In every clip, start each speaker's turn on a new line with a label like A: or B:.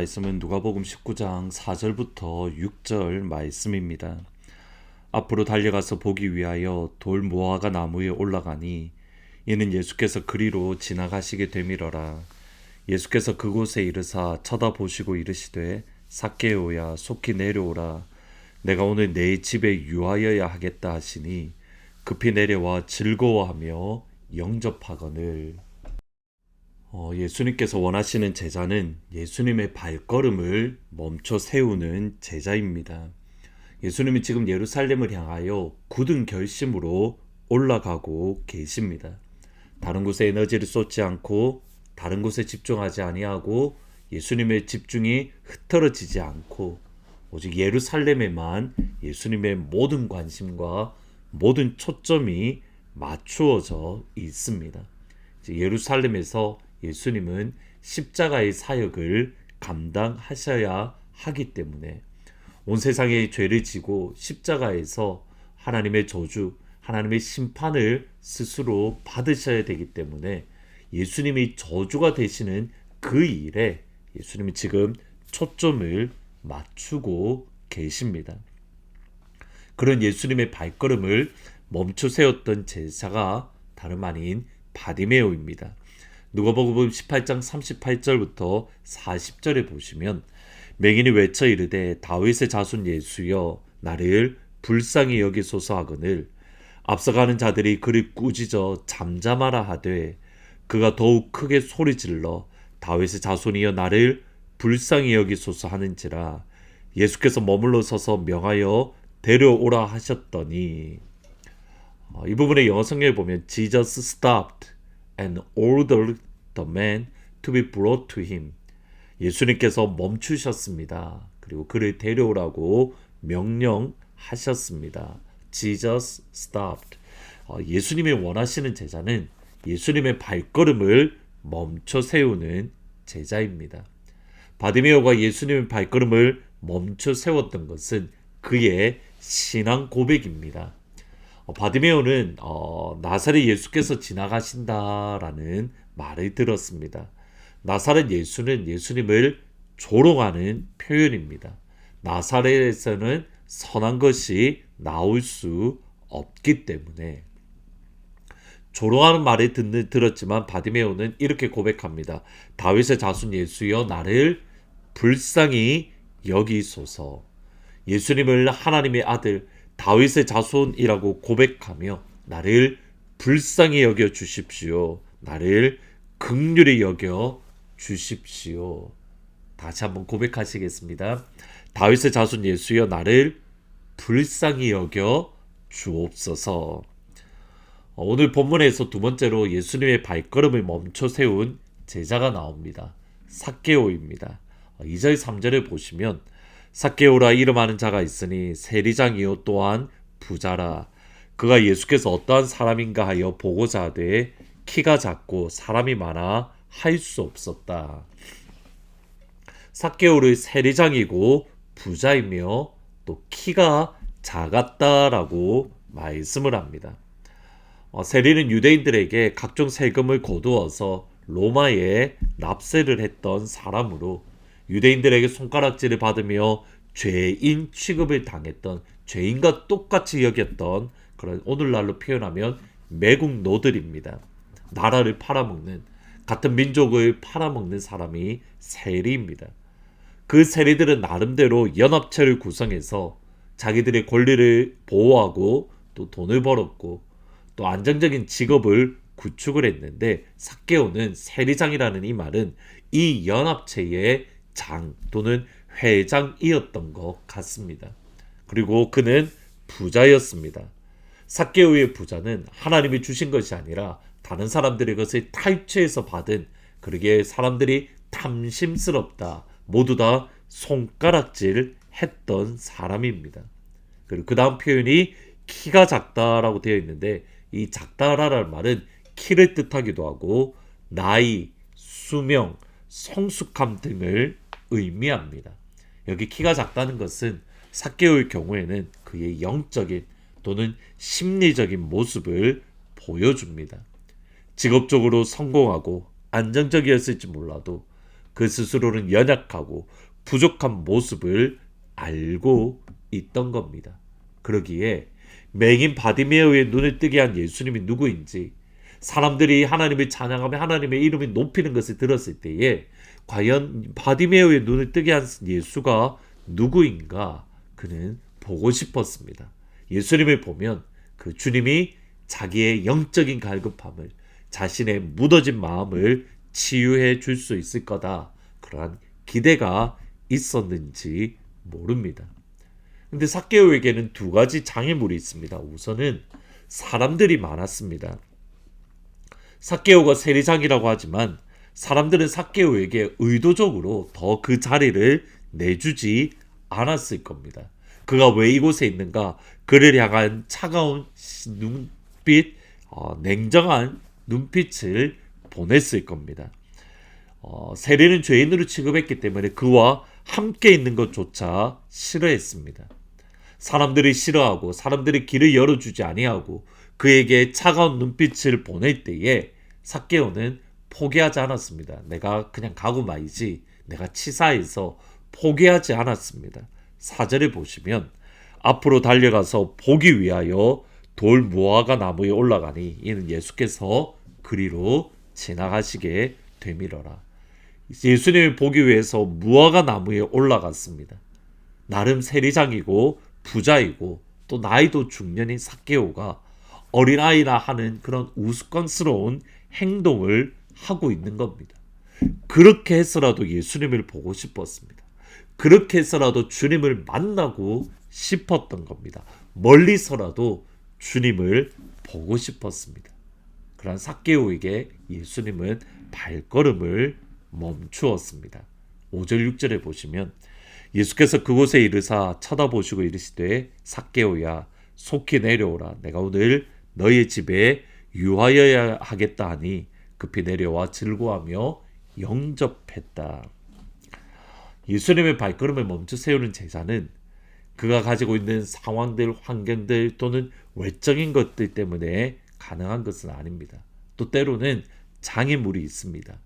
A: 말씀은 누가복음 19장 4절부터 6절 말씀입니다. 앞으로 달려가서 보기 위하여 돌 무화과 나무에 올라가니 이는 예수께서 그리로 지나가시게 되밀어라. 예수께서 그곳에 이르사 쳐다보시고 이르시되 삭개오야 속히 내려오라. 내가 오늘 내 집에 유하여야 하겠다 하시니 급히 내려와 즐거워하며 영접하거늘. 어, 예수님께서 원하시는 제자는 예수님의 발걸음을 멈춰 세우는 제자입니다. 예수님이 지금 예루살렘을 향하여 굳은 결심으로 올라가고 계십니다. 다른 곳에 에너지를 쏟지 않고 다른 곳에 집중하지 아니하고 예수님의 집중이 흩어지지 않고 오직 예루살렘에만 예수님의 모든 관심과 모든 초점이 맞추어져 있습니다. 예루살렘에서 예수님은 십자가의 사역을 감당하셔야 하기 때문에 온 세상의 죄를 지고 십자가에서 하나님의 저주, 하나님의 심판을 스스로 받으셔야 되기 때문에 예수님이 저주가 되시는 그 일에 예수님이 지금 초점을 맞추고 계십니다. 그런 예수님의 발걸음을 멈춰 세웠던 제사가 다름 아닌 바디메오입니다. 누가복음 18장 38절부터 40절에 보시면 맹인이 외쳐 이르되 다윗의 자손 예수여 나를 불쌍히 여기소서 하거늘. 앞서가는 자들이 그를 꾸짖어 잠잠하라 하되 그가 더욱 크게 소리 질러 다윗의 자손이여 나를 불쌍히 여기소서 하는지라. 예수께서 머물러 서서 명하여 데려오라 하셨더니. 어, 이 부분의 영어 성경에 보면 Jesus stopped and ordered the man to be brought to him. 예수님께서 멈추셨습니다. 그리고 그를 데려오라고 명령하셨습니다. Jesus stopped. 어, 예수님이 원하시는 제자는 예수님의 발걸음을 멈춰 세우는 제자입니다. 바디메오가 예수님의 발걸음을 멈춰 세웠던 것은 그의 신앙 고백입니다. 어, 바디메오는 어, 나사렛 예수께서 지나가신다라는 말을 들었습니다. 나사렛 예수는 예수님을 조롱하는 표현입니다. 나사렛에서는 선한 것이 나올 수 없기 때문에 조롱하는 말을 듣는, 들었지만 바디메오는 이렇게 고백합니다. 다윗의 자손 예수여 나를 불쌍히 여기소서. 예수님을 하나님의 아들 다윗의 자손이라고 고백하며 나를 불쌍히 여겨 주십시오. 나를 극률히 여겨 주십시오. 다시 한번 고백하시겠습니다. 다윗의 자손 예수여 나를 불쌍히 여겨 주옵소서. 어, 오늘 본문에서 두 번째로 예수님의 발걸음을 멈춰 세운 제자가 나옵니다. 사케오입니다. 2절 어, 3절을 보시면 사케오라 이름하는 자가 있으니 세리장이요 또한 부자라 그가 예수께서 어떠한 사람인가 하여 보고자 하되 키가 작고 사람이 많아 할 수 없었다. 사케오의 세리장이고 부자이며 또 키가 작았다라고 말씀을 합니다. 어, 세리는 유대인들에게 각종 세금을 거두어서 로마에 납세를 했던 사람으로 유대인들에게 손가락질을 받으며 죄인 취급을 당했던 죄인과 똑같이 여겼던 그런 오늘날로 표현하면 매국 노들입니다. 나라를 팔아먹는 같은 민족을 팔아먹는 사람이 세리입니다. 그 세리들은 나름대로 연합체를 구성해서 자기들의 권리를 보호하고 또 돈을 벌었고 또 안정적인 직업을 구축을 했는데 사케오는 세리장이라는 이 말은 이 연합체의 장 또는 회장이었던 것 같습니다. 그리고 그는 부자였습니다. 사케오의 부자는 하나님이 주신 것이 아니라 다른 사람들의 것을 탈취해서 받은 그러기에 사람들이 탐심스럽다. 모두 다 손가락질 했던 사람입니다. 그리고 그 다음 표현이 키가 작다라고 되어 있는데 이 작다라는 말은 키를 뜻하기도 하고 나이, 수명, 성숙함 등을 의미합니다. 여기 키가 작다는 것은 사개오의 경우에는 그의 영적인 또는 심리적인 모습을 보여줍니다. 직업적으로 성공하고 안정적이었을지 몰라도 그 스스로는 연약하고 부족한 모습을 알고 있던 겁니다. 그러기에 맹인 바디메어의 눈을 뜨게 한 예수님이 누구인지 사람들이 하나님을 찬양하며 하나님의 이름을 높이는 것을 들었을 때에 과연 바디메어의 눈을 뜨게 한 예수가 누구인가 그는 보고 싶었습니다. 예수님을 보면 그 주님이 자기의 영적인 갈급함을 자신의 묻어진 마음을 치유해 줄 수 있을 거다. 그러한 기대가 있었는지 모릅니다. 근데 사케오에게는 두 가지 장애물이 있습니다. 우선은 사람들이 많았습니다. 사케오가 세리장이라고 하지만 사람들은 사케오에게 의도적으로 더 그 자리를 내주지 않았을 겁니다. 그가 왜 이곳에 있는가? 그를 향한 차가운 눈빛, 어, 냉정한 눈빛을 보냈을 겁니다. 어, 세례는 죄인으로 취급했기 때문에 그와 함께 있는 것조차 싫어했습니다. 사람들이 싫어하고 사람들이 길을 열어주지 아니하고 그에게 차가운 눈빛을 보낼 때에 사케오는 포기하지 않았습니다. 내가 그냥 가고 말이지. 내가 치사해서 포기하지 않았습니다. 사절에 보시면 앞으로 달려가서 보기 위하여 돌 무화과 나무에 올라가니 이는 예수께서 그리로 지나가시게 되밀어라. 예수님을 보기 위해서 무화과 나무에 올라갔습니다. 나름 세리장이고 부자이고 또 나이도 중년인 사케오가 어린아이라 하는 그런 우스꽝스러운 행동을 하고 있는 겁니다. 그렇게 해서라도 예수님을 보고 싶었습니다. 그렇게 해서라도 주님을 만나고 싶었던 겁니다. 멀리서라도 주님을 보고 싶었습니다. 그런 사케오에게 예수님은 발걸음을 멈추었습니다. 5절 6절에 보시면 예수께서 그곳에 이르사 쳐다보시고 이르시되 사케오야 속히 내려오라 내가 오늘 너의 집에 유하여야 하겠다 하니 급히 내려와 즐거하며 영접했다. 예수님의 발걸음을 멈춰 세우는 제자는 그가 가지고 있는 상황들, 환경들 또는 외적인 것들 때문에 가능한 것은 아닙니다. 또 때로는 장애물이 있습니다.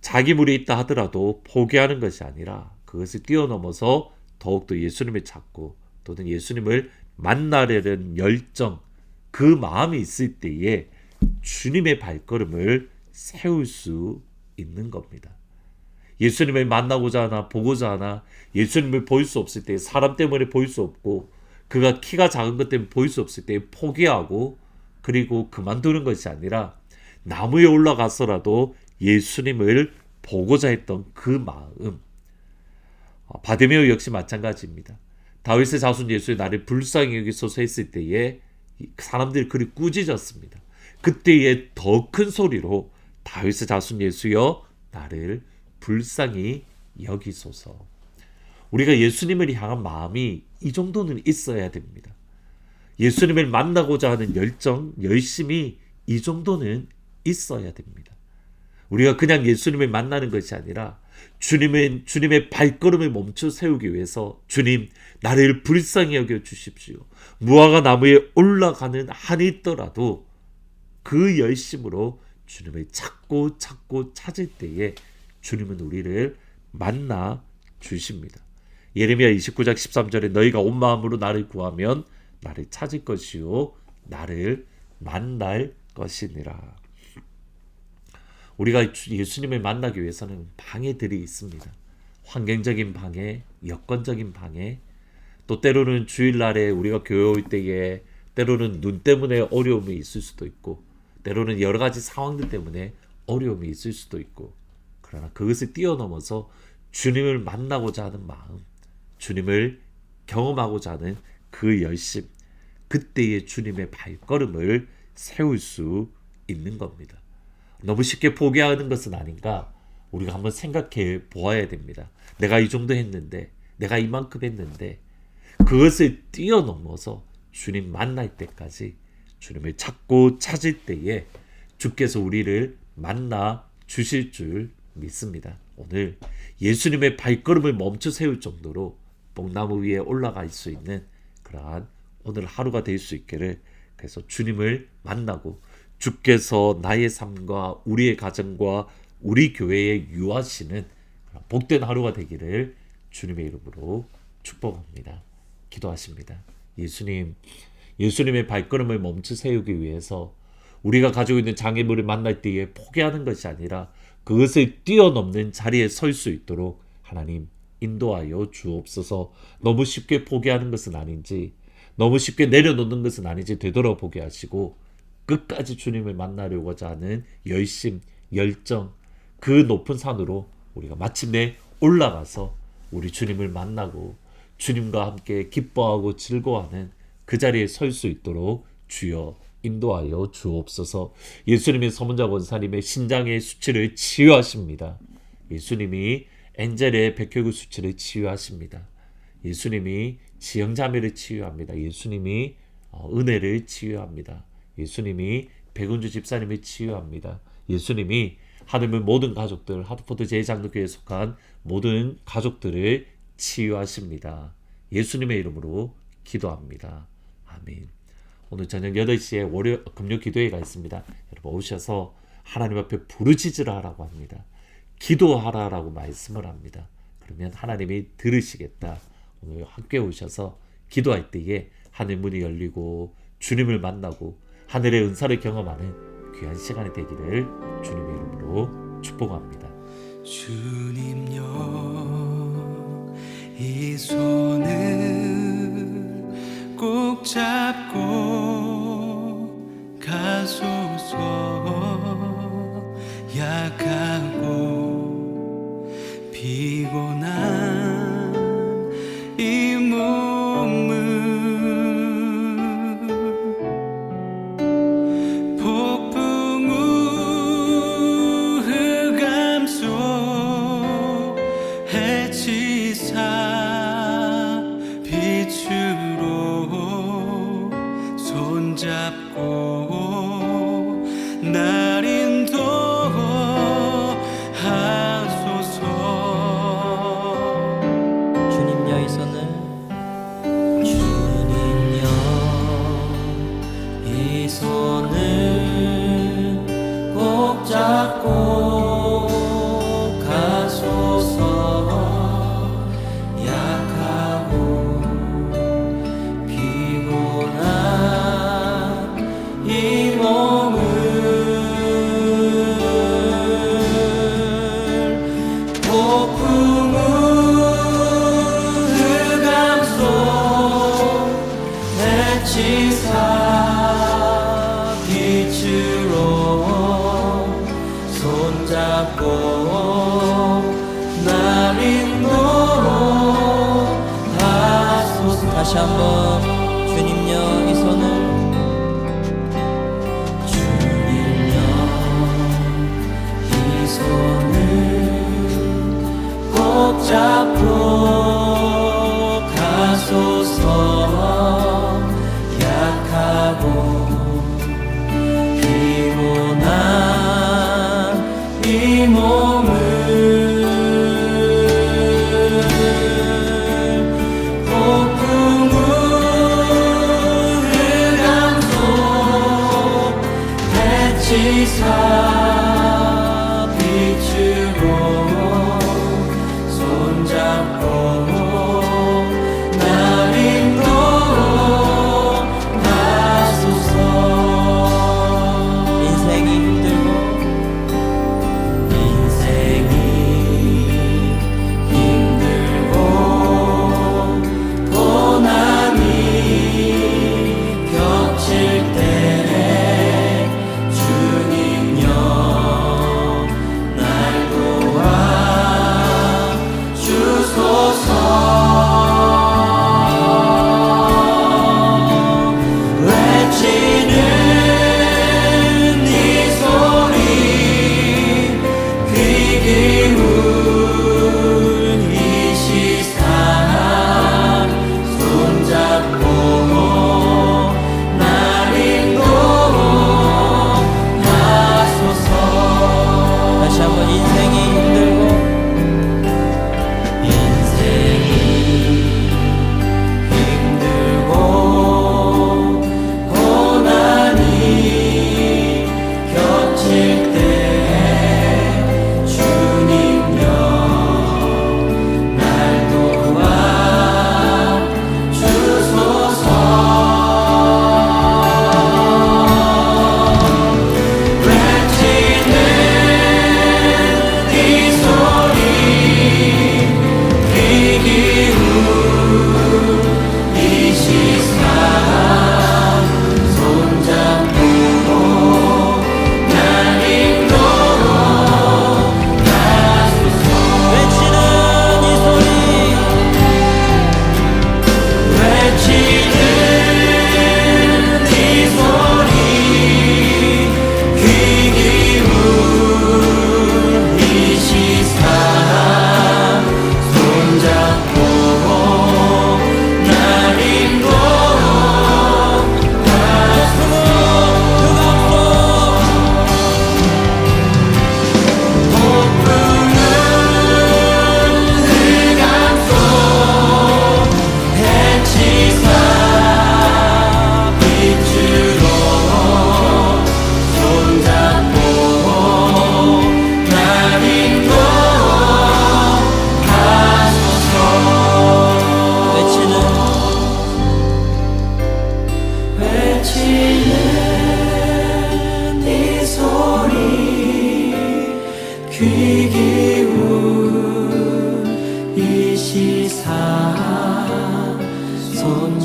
A: 자기 물이 있다 하더라도 포기하는 것이 아니라 그것을 뛰어넘어서 더욱더 예수님을 찾고 또는 예수님을 만나려는 열정, 그 마음이 있을 때에 주님의 발걸음을 세울 수 있는 겁니다. 예수님을 만나고자 하나 보고자 하나 예수님을 보일 수 없을 때 사람 때문에 보일 수 없고 그가 키가 작은 것 때문에 보일 수 없을 때 포기하고 그리고 그만두는 것이 아니라 나무에 올라가서라도 예수님을 보고자 했던 그 마음 어, 바데메오 역시 마찬가지입니다. 다윗의 자손 예수의 나를 불쌍히 여기소서 했을 때에 사람들이 그리 꾸짖었습니다. 그때에 더 큰 소리로 다윗의 자손 예수여 나를 불쌍히 여기소서. 우리가 예수님을 향한 마음이 이 정도는 있어야 됩니다. 예수님을 만나고자 하는 열정, 열심이 이 정도는 있어야 됩니다. 우리가 그냥 예수님을 만나는 것이 아니라 주님의 주님의 발걸음을 멈춰 세우기 위해서 주님 나를 불쌍히 여겨 주십시오. 무화과 나무에 올라가는 한이 있더라도 그 열심으로 주님을 찾고 찾고 찾을 때에 주님은 우리를 만나 주십니다. 예레미야 29장 13절에 너희가 온 마음으로 나를 구하면 나를 찾을 것이요 나를 만날 것이니라. 우리가 예수님을 만나기 위해서는 방해들이 있습니다. 환경적인 방해, 여건적인 방해, 또 때로는 주일날에 우리가 교회 올 때에 때로는 눈 때문에 어려움이 있을 수도 있고 때로는 여러 가지 상황들 때문에 어려움이 있을 수도 있고 그러나 그것을 뛰어넘어서 주님을 만나고자 하는 마음, 주님을 경험하고자 하는 그 열심, 그때의 주님의 발걸음을 세울 수 있는 겁니다. 너무 쉽게 포기하는 것은 아닌가? 우리가 한번 생각해 보아야 됩니다. 내가 이 정도 했는데, 내가 이만큼 했는데, 그것을 뛰어넘어서 주님 만날 때까지 주님을 찾고 찾을 때에 주께서 우리를 만나 주실 줄 믿습니다. 오늘 예수님의 발걸음을 멈춰 세울 정도로 뽕나무 위에 올라갈 수 있는 그러한 오늘 하루가 될 수 있기를 그래서 주님을 만나고 주께서 나의 삶과 우리의 가정과 우리 교회에 유하시는 복된 하루가 되기를 주님의 이름으로 축복합니다. 기도하십니다. 예수님, 예수님의 발걸음을 멈춰 세우기 위해서 우리가 가지고 있는 장애물을 만날 때에 포기하는 것이 아니라 그것을 뛰어넘는 자리에 설 수 있도록 하나님 인도하여 주옵소서. 너무 쉽게 포기하는 것은 아닌지 너무 쉽게 내려놓는 것은 아닌지 되돌아보게 하시고 끝까지 주님을 만나려고자 하는 열심, 열정, 그 높은 산으로 우리가 마침내 올라가서 우리 주님을 만나고 주님과 함께 기뻐하고 즐거워하는 그 자리에 설 수 있도록 주여 인도하여 주옵소서. 예수님이 서문자 권사님의 신장의 수치를 치유하십니다. 예수님이 엔젤의 백혈구 수치를 치유하십니다. 예수님이 지형자매를 치유합니다. 예수님이 어, 은혜를 치유합니다. 예수님이 백운주 집사님을 치유합니다. 예수님이 하늘문 모든 가족들, 하드포드 제장로교에 속한 모든 가족들을 치유하십니다. 예수님의 이름으로 기도합니다. 아멘. 오늘 저녁 8시에 월요 금요 기도회가 있습니다. 여러분 오셔서 하나님 앞에 부르짖으라라고 합니다. 기도하라라고 말씀을 합니다. 그러면 하나님이 들으시겠다. 오늘 함께 오셔서 기도할 때에 하늘 문이 열리고 주님을 만나고 하늘의 은사를 경험하는 귀한 시간이 되기를 주님의 이름으로 축복합니다.
B: 주님 여 이 손을 꼭 잡고 잡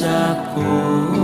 B: da cor.